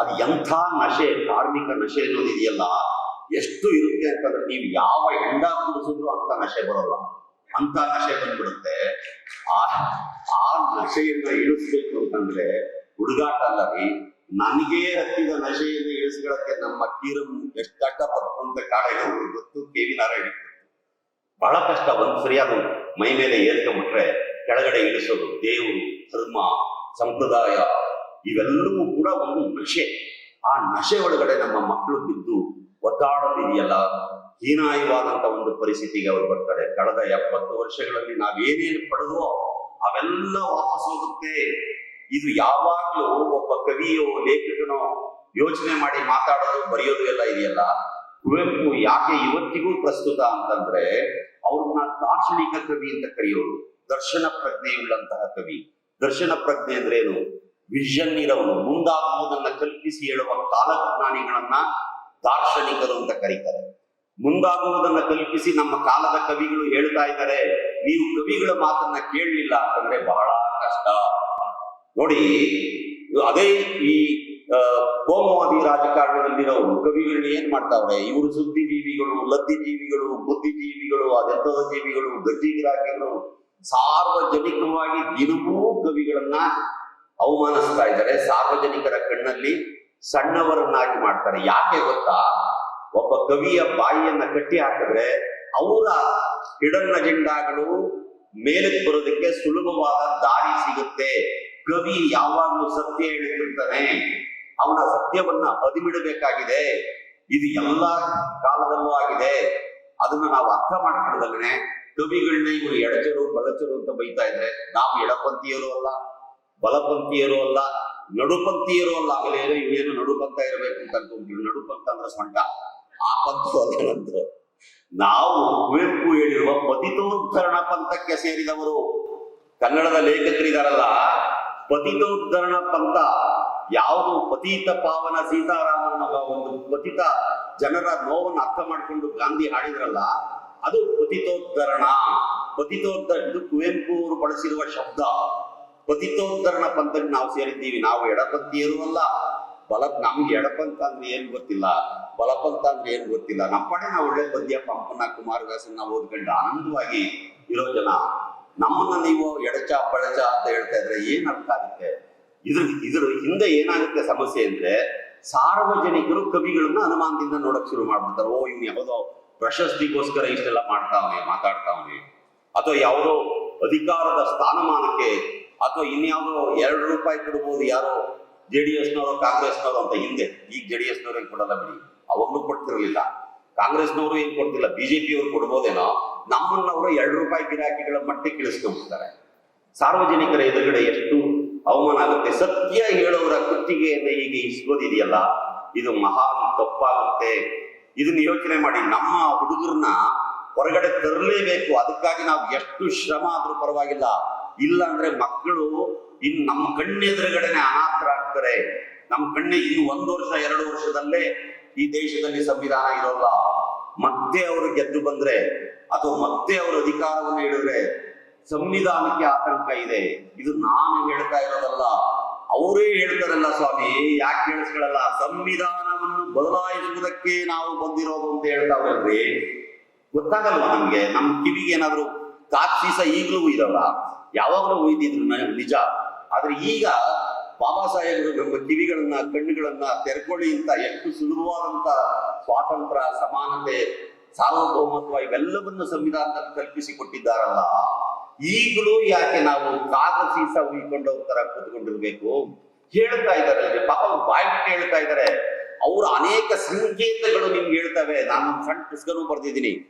ಅದು ಎಂಥ ನಶೆ ಕಾರ್ಮಿಕ ನಶೆ ಅನ್ನೋದಿದೆಯಲ್ಲ ಎಷ್ಟು ಇರುತ್ತೆ ಅಂತಂದ್ರೆ ನೀವು ಯಾವ ಹೆಂಡ ಕುಡಿಸಿದ್ರು ಅಂತ ನಶೆ ಬರೋಲ್ಲ ಅಂತ ನಶೆ ಬಂದ್ಬಿಡುತ್ತೆ ಆ ಆ ನಶೆಯನ್ನ ಇಳಿಸ್ಬೇಕು ಅಂತಂದ್ರೆ ಹುಡುಗಾಟ ಅಲ್ಲ ರೀ ನನಗೆ ಹತ್ತಿದ ನಶೆಯನ್ನು ಇಳಿಸ್ಕೊಳ್ಳಕ್ಕೆ ನಮ್ಮ ಕೀರಂ ಎಷ್ಟು ಕಷ್ಟಪಟ್ಟು ಅಂತ ಕಾಡಿಗೆ ಗೊತ್ತು ಕೆ ವಿ ನಾರಾಯಣ ಬಹಳ ಕಷ್ಟ ಒಂದ್ ಸರಿಯಾದ ಮೈ ಮೇಲೆ ಏರ್ಕೊಂಡ್ಬಿಟ್ರೆ ಕೆಳಗಡೆ ಇಳಿಸೋದು ದೇವರು ಧರ್ಮ ಸಂಪ್ರದಾಯ ಇವೆಲ್ಲವೂ ಕೂಡ ಒಂದು ನಶೆ. ಆ ನಶೆ ಒಳಗಡೆ ನಮ್ಮ ಮಕ್ಕಳು ಬಿದ್ದು ಒದ್ದಾಡೋದಿದೆಯಲ್ಲ? ಹೀನಾಯವಾದಂತ ಒಂದು ಪರಿಸ್ಥಿತಿಗೆ ಅವರು ಬರ್ತಾರೆ. ಕಳೆದ ಎಪ್ಪತ್ತು ವರ್ಷಗಳಲ್ಲಿ ನಾವೇನೇನು ಪಡೆದೋ ಅವೆಲ್ಲ ವಾಪಸ್ ಹೋಗುತ್ತೆ. ಇದು ಯಾವಾಗ್ಲೂ ಒಬ್ಬ ಕವಿಯೋ, ಲೇಖಕನೋ ಯೋಚನೆ ಮಾಡಿ ಮಾತಾಡೋದು, ಬರೆಯೋದು ಎಲ್ಲ ಇದೆಯಲ್ಲ? ಕುವೆಂಪು ಯಾಕೆ ಇವತ್ತಿಗೂ ಪ್ರಸ್ತುತ ಅಂತಂದ್ರೆ ಅವ್ರನ್ನ ದಾರ್ಶನಿಕ ಕವಿ ಅಂತ ಕರೆಯೋರು. ದರ್ಶನ ಪ್ರಜ್ಞೆ ಉಳ್ಳಂತಹ ಕವಿ. ದರ್ಶನ ಪ್ರಜ್ಞೆ ಅಂದ್ರೆ ಏನು? ವಿಷನ್ ಇರವನು ಮುಂದಾಗುವುದನ್ನ ಕಲ್ಪಿಸಿ ಹೇಳುವ ಕಾಲಜ್ಞಾನಿಗಳನ್ನ ದಾರ್ಶನಿಕರು ಅಂತ ಕರೀತಾರೆ. ಮುಂದಾಗುವುದನ್ನ ಕಲ್ಪಿಸಿ ನಮ್ಮ ಕಾಲದ ಕವಿಗಳು ಹೇಳ್ತಾ ಇದ್ದಾರೆ, ನೀವು ಕವಿಗಳ ಮಾತನ್ನ ಕೇಳಲಿಲ್ಲ ಅಂತಂದ್ರೆ ಬಹಳ ಕಷ್ಟ. ನೋಡಿ, ಅದೇ ಈ ಕೋಮವಾದಿ ರಾಜಕಾರಣದಲ್ಲಿರೋ ಕವಿಗಳನ್ನ ಏನ್ ಮಾಡ್ತಾವ್ರೆ? ಇವರು ಲದ್ದಿ ಜೀವಿಗಳು ಬುದ್ಧಿಜೀವಿಗಳು ಅದೆಂತದ ಜೀವಿಗಳು ಗಡ್ಡಿ ಗಿರಾಕಿಗಳು ಸಾರ್ವಜನಿಕವಾಗಿ ದಿನವೂ ಕವಿಗಳನ್ನ ಅವಮಾನಿಸ್ತಾ ಇದ್ದಾರೆ. ಸಾರ್ವಜನಿಕರ ಕಣ್ಣಲ್ಲಿ ಸಣ್ಣವರನ್ನಾಗಿ ಮಾಡ್ತಾರೆ. ಯಾಕೆ ಗೊತ್ತಾ? ಒಬ್ಬ ಕವಿಯ ಬಾಯಿಯನ್ನ ಕಟ್ಟಿ ಹಾಕಿದ್ರೆ ಅವರ ಹಿಡನ್ ಅಜೆಂಡಾಗಳು ಮೇಲಕ್ಕೆ ಬರೋದಕ್ಕೆ ಸುಲಭವಾದ ದಾರಿ ಸಿಗುತ್ತೆ. ಕವಿ ಯಾವಾಗಲೂ ಸತ್ಯ ಹೇಳ್ತಿರ್ತಾನೆ ಅವನ ಸತ್ಯವನ್ನ ಹದಿಬಿಡಬೇಕಾಗಿದೆ ಇದು ಎಲ್ಲ ಕಾಲದಲ್ಲೂ ಆಗಿದೆ. ಅದನ್ನ ನಾವು ಅರ್ಥ ಮಾಡ್ಕೊಳ್ಳೋದಲ್ಲೇ ಕವಿಗಳನ್ನ ಇವರು ಎಡಚರು, ಬಲಚರು ಅಂತ ಬೈತಾ ಇದ್ರೆ ನಾವು ಎಡಪಂಥೀಯರು ಅಲ್ಲ. ಬಲಪಂಥೀಯರು ಅಲ್ಲ, ನಡುಪಂಥೀಯರು ಅಲ್ಲ. ಆಗಲೇ ಇವೇನು ನಡುಪಂಥ ಇರಬೇಕು ಅಂತ ಅನ್ಕೊಂತೀವಿ ನಡುಪಂಥ ಅಂದ್ರೆ ಆ ಪಂಥ ನಾವು ಕುವೆಂಪು ಹೇಳಿರುವ ಪತಿತೋದ್ಧರಣ ಪಂಥಕ್ಕೆ ಸೇರಿದವರು. ಕನ್ನಡದ ಲೇಖಕರಿದಾರಲ್ಲ ಪತಿತೋದ್ಧರಣ ಪಂಥ. ಯಾವುದು ಪತೀತ ಪಾವನ ಸೀತಾರಾಮನ ಒಂದು ಪತಿತ ಜನರ ನೋವನ್ನು ಅರ್ಥ ಮಾಡಿಕೊಂಡು ಗಾಂಧಿ ಹಾಡಿದ್ರಲ್ಲ, ಅದು ಪತಿತೋದ್ಧರಣ. ಪತಿತೋದ್ಧರ ಇದು ಕುವೆಂಪು ಅವರು ಬಳಸಿರುವ ಶಬ್ದ. ಪತಿತೋದ್ಧರಣ ಪಂಥಕ್ಕೆ ನಾವು ಸೇರಿದ್ದೀವಿ, ನಾವು ಎಡಪಂಥೀಯರು ಅಲ್ಲ ಬಲ ನಮ್ಗೆ ಎಡಪಂಥ ಅಂದ್ರೆ ಏನ್ ಗೊತ್ತಿಲ್ಲ. ಬಲಪಂಥ ಅಂದ್ರೆ ಏನ್ ಗೊತ್ತಿಲ್ಲ. ನಮ್ಮ ಪಾಡೆ ನಾವು ಒಳ್ಳೆ ಪದ್ಯ, ಪಂಪನ, ಕುಮಾರವ್ಯಾಸನ ಓದ್ಕೊಂಡು ಆನಂದವಾಗಿ ಇರೋ ಜನ. ನಮ್ಮನ್ನ ನೀವು ಎಡಚ, ಪಳಚ ಅಂತ ಹೇಳ್ತಾ ಇದ್ರೆ ಏನ್ ಅರ್ಥ ಆಗುತ್ತೆ? ಇದ್ರ ಇದ್ರ ಹಿಂದೆ ಏನಾಗುತ್ತೆ ಸಮಸ್ಯೆ ಅಂದ್ರೆ ಸಾರ್ವಜನಿಕರು ಕವಿಗಳನ್ನ ಅನುಮಾನದಿಂದ ನೋಡಕ್ ಶುರು ಮಾಡ್ಬಿಡ್ತಾರೆ. ಓ, ಇವ್ನು ಯಾವುದೋ ಪ್ರಶಸ್ತಿಗೋಸ್ಕರ ಇಷ್ಟೆಲ್ಲ ಮಾಡ್ತಾವನೆ, ಮಾತಾಡ್ತಾವನೆ. ಅಥವಾ ಯಾವುದೋ ಅಧಿಕಾರದ ಸ್ಥಾನಮಾನಕ್ಕೆ ಅಥವಾ ಇನ್ಯಾವುದೋ ಎರಡು ರೂಪಾಯಿ ಕೊಡ್ಬೋದು ಯಾರೋ ಜೆ ಡಿ ಎಸ್ನವರು ಕಾಂಗ್ರೆಸ್ನವರು ಅಂತ ಹಿಂದೆ, ಈಗ ಜೆ ಡಿ ಎಸ್ನವ್ರು ಕೊಡಲ್ಲ ಬಿಡಿ. ಅವಾಗ್ಲೂ ಕೊಡ್ತಿರಲಿಲ್ಲ. ಕಾಂಗ್ರೆಸ್ನವರು ಏನ್ ಕೊಡ್ತಿಲ್ಲ ಬಿಜೆಪಿ ಅವ್ರು ಕೊಡ್ಬೋದೇನೋ, ನಮ್ಮನ್ನವರು ಎರಡು ರೂಪಾಯಿ ಗಿರಾಕಿಗಳ ಮಟ್ಟಿಗೆ ಇಳಿಸ್ಕೊಂಡ್ಬಿಡ್ತಾರೆ ಸಾರ್ವಜನಿಕರ ಎದುರುಗಡೆ ಎಷ್ಟು ಅವಮಾನ ಆಗುತ್ತೆ. ಸತ್ಯ ಹೇಳೋರ ಕುತ್ತಿಗೆಯನ್ನ ಈಗ ಇಸ್ಕೋದಿದೆಯಲ್ಲ ಇದು ಮಹಾನ್ ತಪ್ಪಾಗುತ್ತೆ. ಇದನ್ನ ಯೋಚನೆ ಮಾಡಿ, ನಮ್ಮ ಹುಡುಗರನ್ನ ಹೊರಗಡೆ ತರಲೇಬೇಕು. ಅದಕ್ಕಾಗಿ ನಾವು ಎಷ್ಟು ಶ್ರಮ ಆದ್ರೂ ಪರವಾಗಿಲ್ಲ. ಇಲ್ಲ ಅಂದ್ರೆ ಮಕ್ಕಳು ಇನ್ ನಮ್ಮ ಕಣ್ಣೆದುರುಗಡೆನೆ ಅನಾಥರಾಗ್ತಾರೆ ನಮ್ಮ ಕಣ್ಣೆ ಇನ್ನು ಒಂದು ವರ್ಷ, ಎರಡು ವರ್ಷದಲ್ಲೇ ಈ ದೇಶದಲ್ಲಿ ಸಂವಿಧಾನ ಇರೋಲ್ಲ. ಮತ್ತೆ ಅವರು ಗೆದ್ದು ಬಂದ್ರೆ, ಅಥವಾ ಮತ್ತೆ ಅವರು ಅಧಿಕಾರವನ್ನು ಹಿಡಿದ್ರೆ ಸಂವಿಧಾನಕ್ಕೆ ಆತಂಕ ಇದೆ. ಇದು ನಾನು ಹೇಳ್ತಾ ಇರೋದಲ್ಲ. ಅವರೇ ಹೇಳ್ತಾರಲ್ಲ ಸ್ವಾಮಿ, ಯಾಕೆ ಕೇಳಿಸ್ಕೊಳ್ಳಲ್ಲ ಸಂವಿಧಾನವನ್ನು ಬದಲಾಯಿಸುವುದಕ್ಕೆ ನಾವು ಬಂದಿರೋದು ಅಂತ ಹೇಳ್ತಾವ್ರಲ್ರಿ ಗೊತ್ತಾಗಲ್ವಾ ನಮ್ಗೆ? ನಮ್ ಕಿವಿಗೆ ಏನಾದ್ರು ಕಾಕ್ಷಿಸ ಈಗಲೂ ಇರಲ್ಲ. ಯಾವಾಗಲೂ ಒಯ್ದಿದ್ರು ನಿಜ. ಆದ್ರೆ ಈಗ ಬಾಬಾ ಸಾಹೇಬರು ನಮ್ಮ ಕಿವಿಗಳನ್ನ, ಕಣ್ಣುಗಳನ್ನ ತೆರ್ಕೊಳ್ಳಿ ಅಂತ ಎಷ್ಟು ಸುಲಭವಾದಂತ ಸ್ವಾತಂತ್ರ್ಯ, ಸಮಾನತೆ, ಸಾರ್ವಭೌಮತ್ವ ಇವೆಲ್ಲವನ್ನು ಸಂವಿಧಾನದಲ್ಲಿ ಕಲ್ಪಿಸಿ ಕೊಟ್ಟಿದ್ದಾರಲ್ಲ ಈಗಲೂ ಯಾಕೆ ನಾವು ಕಾಗ ಸೀಸ ಉಯ್ಕೊಂಡವ್ರ ತರ ಕೂತ್ಕೊಂಡಿರ್ಬೇಕು? ಹೇಳ್ತಾ ಇದ್ದಾರೆ ಪಾಪ ಅವ್ರು ಬಾಯ್ ಹೇಳ್ತಾ ಇದ್ದಾರೆ. ಅವರ ಅನೇಕ ಸಂಕೇತಗಳು ನಿಮ್ಗೆ ಹೇಳ್ತವೆ. ನಾನು ಸಣ್ಣ ಪುಸ್ತಕನೂ ಬರ್ದಿದ್ದೀನಿ.